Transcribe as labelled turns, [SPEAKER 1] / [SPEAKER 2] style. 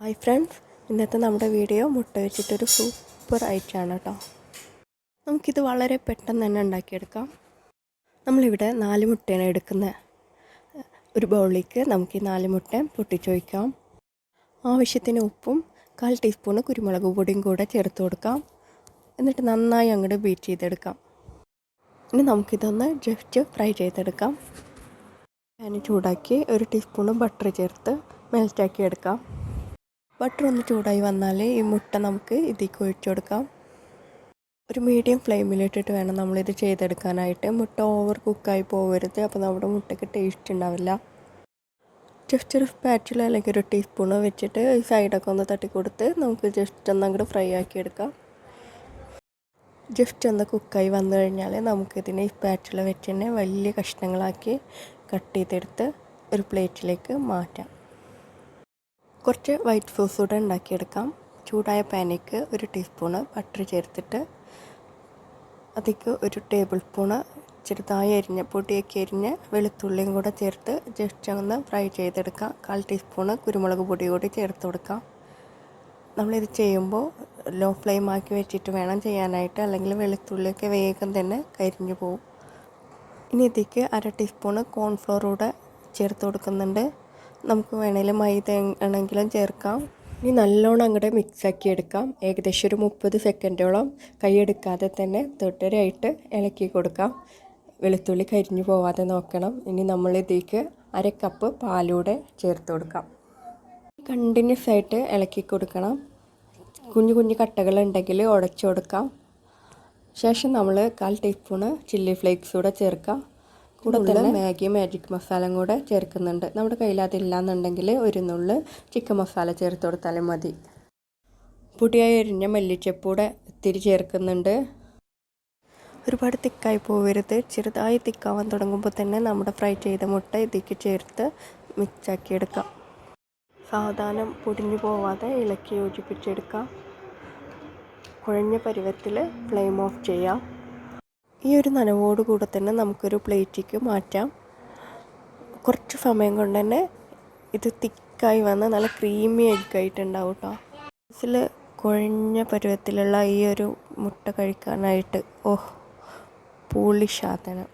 [SPEAKER 1] Hi friends ഇന്നത്തെ നമ്മുടെ video മുട്ട വെച്ചിട്ടൊരു സൂപ്പർ ഐറ്റമാണ് കേട്ടോ നമുക്കിത് വളരെ പെട്ടെന്ന് തന്നെ ഉണ്ടാക്കിയെടുക്കാം. നമ്മളിവിടെ നാല് മുട്ടയാണ് എടുക്കുന്നത്. ഒരു ബൗളിലേക്ക് നമുക്ക് ഈ നാല് മുട്ട പൊട്ടിച്ചൊഴിക്കാം. ആവശ്യത്തിന് ഉപ്പും കാൽ ടീസ്പൂണ് കുരുമുളക് പൊടിയും കൂടെ ചേർത്ത് കൊടുക്കാം. എന്നിട്ട് നന്നായി അങ്ങോട്ട് ബീറ്റ് ചെയ്തെടുക്കാം. ഇനി നമുക്കിതൊന്ന് ജസ്റ്റ് ഫ്രൈ ചെയ്തെടുക്കാം. ഞാൻ ചൂടാക്കി ഒരു ടീസ്പൂണ് ബട്ടർ ചേർത്ത് മെൽറ്റാക്കി എടുക്കാം ബട്ടർ ഒന്ന് ചൂടായി വന്നാൽ ഈ മുട്ട നമുക്ക് ഇതിലേക്ക് ഒഴിച്ചു കൊടുക്കാം. ഒരു മീഡിയം ഫ്ലെയിമിലിട്ടിട്ട് വേണം നമ്മളിത് ചെയ്തെടുക്കാനായിട്ട്. മുട്ട ഓവർ കുക്കായി പോകരുത് അപ്പോൾ നമ്മുടെ മുട്ടയ്ക്ക് ടേസ്റ്റ് ഉണ്ടാവില്ല. ജസ്റ്റ് ഒരു സ്പാച്ചിൽ അല്ലെങ്കിൽ ഒരു ടീസ്പൂണ് വെച്ചിട്ട് സൈഡൊക്കെ ഒന്ന് തട്ടി കൊടുത്ത് നമുക്ക് ജസ്റ്റ് ഒന്ന് അങ്ങോട്ട് ഫ്രൈ ആക്കി എടുക്കാം. ജസ്റ്റ് ഒന്ന് കുക്കായി വന്നു കഴിഞ്ഞാൽ നമുക്കിതിനെ ഈ സ്പാച്ചിൽ വെച്ച് തന്നെ വലിയ കഷ്ണങ്ങളാക്കി കട്ട് ചെയ്തെടുത്ത് ഒരു പ്ലേറ്റിലേക്ക് മാറ്റാം. കുറച്ച് വൈറ്റ് സോസ് കൂടെ ഉണ്ടാക്കിയെടുക്കാം. ചൂടായ പാനിക്ക് ഒരു ടീസ്പൂണ് ബട്ടർ ചേർത്തിട്ട് അതിക്ക് ഒരു ടേബിൾ സ്പൂണ് ചെറുതായി അരിഞ്ഞ പൊടിയൊക്കെ അരിഞ്ഞ് വെളുത്തുള്ളിയും കൂടെ ചേർത്ത് ജസ്റ്റ് ഒന്ന് ഫ്രൈ ചെയ്തെടുക്കാം. കാൽ ടീസ്പൂണ് കുരുമുളക് പൊടി കൂടി ചേർത്ത് കൊടുക്കാം. നമ്മളിത് ചെയ്യുമ്പോൾ ലോ ഫ്ലെയിം ആക്കി വെച്ചിട്ട് വേണം ചെയ്യാനായിട്ട്. അല്ലെങ്കിൽ വെളുത്തുള്ളിയൊക്കെ വേഗം തന്നെ കരിഞ്ഞു പോകും ഇനി ഇതിലേക്ക് അര ടീസ്പൂണ് കോൺഫ്ലോർ കൂടെ ചേർത്ത് കൊടുക്കുന്നുണ്ട്. നമുക്ക് വേണമെങ്കിൽ മൈദ ആണെങ്കിലും ചേർക്കാം. ഇനി നല്ലോണം അങ്ങോട്ട് മിക്സാക്കി എടുക്കാം. ഏകദേശം ഒരു മുപ്പത് സെക്കൻഡോളം കൈയെടുക്കാതെ തന്നെ തൊട്ടരായിട്ട് ഇളക്കി കൊടുക്കാം. വെളുത്തുള്ളി കരിഞ്ഞു പോവാതെ നോക്കണം. ഇനി നമ്മൾ ഇതിലേക്ക് അര കപ്പ് പാലൂടെ ചേർത്ത് കൊടുക്കാം. കണ്ടിന്യൂസ് ആയിട്ട് ഇളക്കി കൊടുക്കണം. കുഞ്ഞു കുഞ്ഞു കട്ടകളുണ്ടെങ്കിൽ ഉടച്ചു കൊടുക്കാം. ശേഷം നമ്മൾ കാൽ ടീസ്പൂണ് ചില്ലി ഫ്ലേക്സ് കൂടെ ചേർക്കാം. കൂടെ തന്നെ മാഗി മാജിക് മസാലയും കൂടെ ചേർക്കുന്നുണ്ട്. നമ്മുടെ കയ്യിൽ അതില്ല എന്നുണ്ടെങ്കിൽ ഒരു നുള്ള് ചിക്കൻ മസാല ചേർത്ത് കൊടുത്താലും മതി. പൊടിയായി എരിഞ്ഞ മല്ലിച്ചപ്പൂടെ ഇത്തിരി ചേർക്കുന്നുണ്ട്. ഒരുപാട് തിക്കായി പോകരുത് ചെറുതായി തിക്കാവാൻ തുടങ്ങുമ്പോൾ തന്നെ നമ്മുടെ ഫ്രൈ ചെയ്ത മുട്ട ഇതിലേക്ക് ചേർത്ത് മിക്സാക്കി എടുക്കാം. സാവധാനം പൊടിഞ്ഞു പോവാതെ ഇളക്കി യോജിപ്പിച്ചെടുക്കാം. കുഴഞ്ഞ പരുവത്തിൽ ഫ്ലെയിം ഓഫ് ചെയ്യാം. ഈ ഒരു നനവോട് കൂടെ തന്നെ നമുക്കൊരു പ്ലേറ്റിലേക്ക് മാറ്റാം. കുറച്ച് സമയം കൊണ്ട് തന്നെ ഇത് തിക്കായി വന്ന് നല്ല ക്രീമി എഗ്ഗായിട്ടുണ്ടാവും കേട്ടോ ഇതിൽ കുഴഞ്ഞ പരുവത്തിലുള്ള ഈ ഒരു മുട്ട കഴിക്കാനായിട്ട് ഓഹ് പൂളി സാധനം